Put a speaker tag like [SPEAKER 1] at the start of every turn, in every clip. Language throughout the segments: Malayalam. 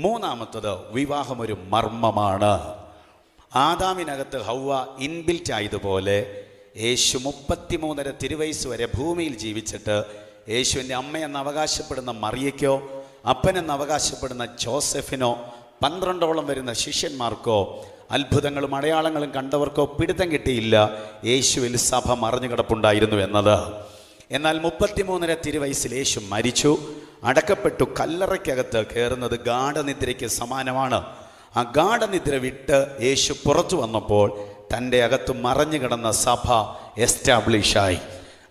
[SPEAKER 1] മൂന്നാമത്തത് വിവാഹം ഒരു മർമ്മമാണ്. ആദാമിനകത്ത് ഹൗവ ഇൻബിൽറ്റ് ആയതുപോലെ യേശു മുപ്പത്തിമൂന്നര തിരുവയസ് വരെ ഭൂമിയിൽ ജീവിച്ചിട്ട് യേശുവിന്റെ അമ്മയെന്ന് അവകാശപ്പെടുന്ന മറിയയ്ക്കോ അപ്പനെന്ന് അവകാശപ്പെടുന്ന ജോസഫിനോ പന്ത്രണ്ടോളം വരുന്ന ശിഷ്യന്മാർക്കോ അത്ഭുതങ്ങളും അടയാളങ്ങളും കണ്ടവർക്കോ പിടുത്തം കിട്ടിയില്ല. യേശുവിൽ സഭ മറിഞ്ഞു കിടപ്പുണ്ടായിരുന്നു എന്നത്. എന്നാൽ മുപ്പത്തിമൂന്നര തിരുവയസ്സിൽ യേശു മരിച്ചു. അടക്കപ്പെട്ടു കല്ലറയ്ക്കകത്ത് കയറുന്നത് ഗാഠനിദ്രയ്ക്ക് സമാനമാണ്. ആ ഗാഠനിദ്ര വിട്ട് യേശു പുറത്തു വന്നപ്പോൾ തന്റെ അകത്ത് മറഞ്ഞു കിടന്ന സഭ എസ്റ്റാബ്ലിഷായി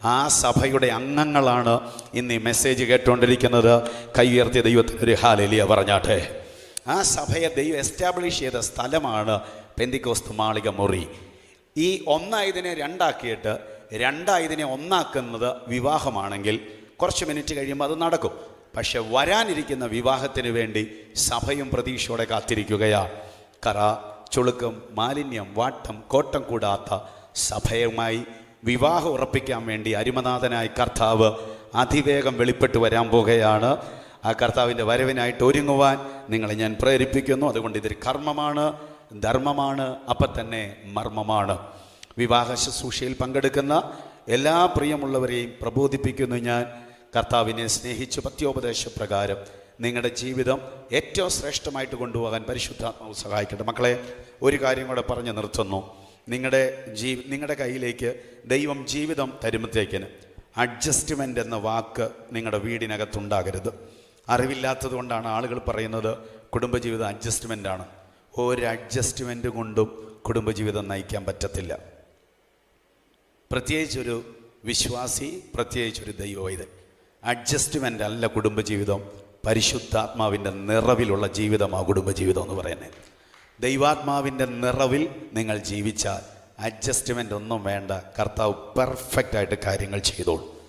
[SPEAKER 1] ആ സഭയുടെ അംഗങ്ങളാണ് ഇന്ന് ഈ മെസ്സേജ് കേട്ടുകൊണ്ടിരിക്കുന്നത് കൈ ഉയർത്തിയ ദൈവത്തിന് ഒരു ഹാലലിയ പറഞ്ഞാട്ടെ. ആ സഭയെ ദൈവം എസ്റ്റാബ്ലിഷ് ചെയ്ത സ്ഥലമാണ് പെന്തിക്കോസ്ത് മാളിക മുറി. ഈ ഒന്നായതിനെ രണ്ടാക്കിയിട്ട് രണ്ടായതിനെ ഒന്നാക്കുന്നത് വിവാഹമാണെങ്കിൽ കുറച്ച് മിനിറ്റ് കഴിയുമ്പോൾ അത് നടക്കും. പക്ഷെ വരാനിരിക്കുന്ന വിവാഹത്തിന് വേണ്ടി സഭയും പ്രതീക്ഷയോടെ കാത്തിരിക്കുകയാ. കറ ചുളുക്കം മാലിന്യം വാട്ടം കോട്ടം കൂടാത്ത സഭയുമായി വിവാഹം ഉറപ്പിക്കാൻ വേണ്ടി അരിമനാഥനായ കർത്താവ് അതിവേഗം വെളിപ്പെട്ട് വരാൻ പോകുകയാണ്. ആ കർത്താവിന്റെ വരവിനായിട്ട് ഒരുങ്ങുവാൻ നിങ്ങളെ ഞാൻ പ്രേരിപ്പിക്കുന്നു. അതുകൊണ്ട് ഇതൊരു കർമ്മമാണ് ധർമ്മമാണ് അപ്പം തന്നെ മർമ്മമാണ്. വിവാഹ ശുശ്രൂഷയിൽ പങ്കെടുക്കുന്ന എല്ലാ പ്രിയമുള്ളവരെയും പ്രബോധിപ്പിക്കുന്നു ഞാൻ. കർത്താവിനെ സ്നേഹിച്ച് പത്യോപദേശ പ്രകാരം നിങ്ങളുടെ ജീവിതം ഏറ്റവും ശ്രേഷ്ഠമായിട്ട് കൊണ്ടുപോകാൻ പരിശുദ്ധാത്മാവ് സഹായിക്കട്ടെ. മക്കളെ ഒരു കാര്യം കൂടെ പറഞ്ഞു നിർത്തുന്നു. നിങ്ങളുടെ ജീ നിങ്ങളുടെ കയ്യിലേക്ക് ദൈവം ജീവിതം തരുമ്പത്തേക്കിന് അഡ്ജസ്റ്റ്മെന്റ് എന്ന വാക്ക് നിങ്ങളുടെ വീടിനകത്തുണ്ടാകരുത്. അറിവില്ലാത്തത് കൊണ്ടാണ് ആളുകൾ പറയുന്നത് കുടുംബജീവിതം അഡ്ജസ്റ്റ്മെന്റ് ആണ് ഒരു അഡ്ജസ്റ്റ്മെന്റ് കൊണ്ടും കുടുംബജീവിതം നയിക്കാൻ പറ്റത്തില്ല. പ്രത്യേകിച്ചൊരു വിശ്വാസി പ്രത്യേകിച്ചൊരു ദൈവവൈതൻ അഡ്ജസ്റ്റ്മെന്റ് അല്ല കുടുംബജീവിതം. പരിശുദ്ധാത്മാവിന്റെ നിറവിലുള്ള ജീവിതമാണ് കുടുംബജീവിതം എന്ന് പറയുന്നത്. ദൈവാത്മാവിന്റെ നിറവിൽ നിങ്ങൾ ജീവിച്ചാൽ അഡ്ജസ്റ്റ്മെന്റ് ഒന്നും വേണ്ട. കർത്താവ് പെർഫെക്റ്റ് ആയിട്ട് കാര്യങ്ങൾ ചെയ്തോളൂ.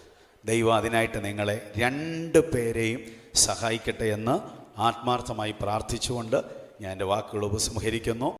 [SPEAKER 1] ദൈവം അതിനായിട്ട് നിങ്ങളെ രണ്ട് പേരെയും സഹായിക്കട്ടെ എന്ന് ആത്മാർത്ഥമായി പ്രാർത്ഥിച്ചുകൊണ്ട് ഞാൻ എന്റെ വാക്കുകൾ ഉപസംഹരിക്കുന്നു.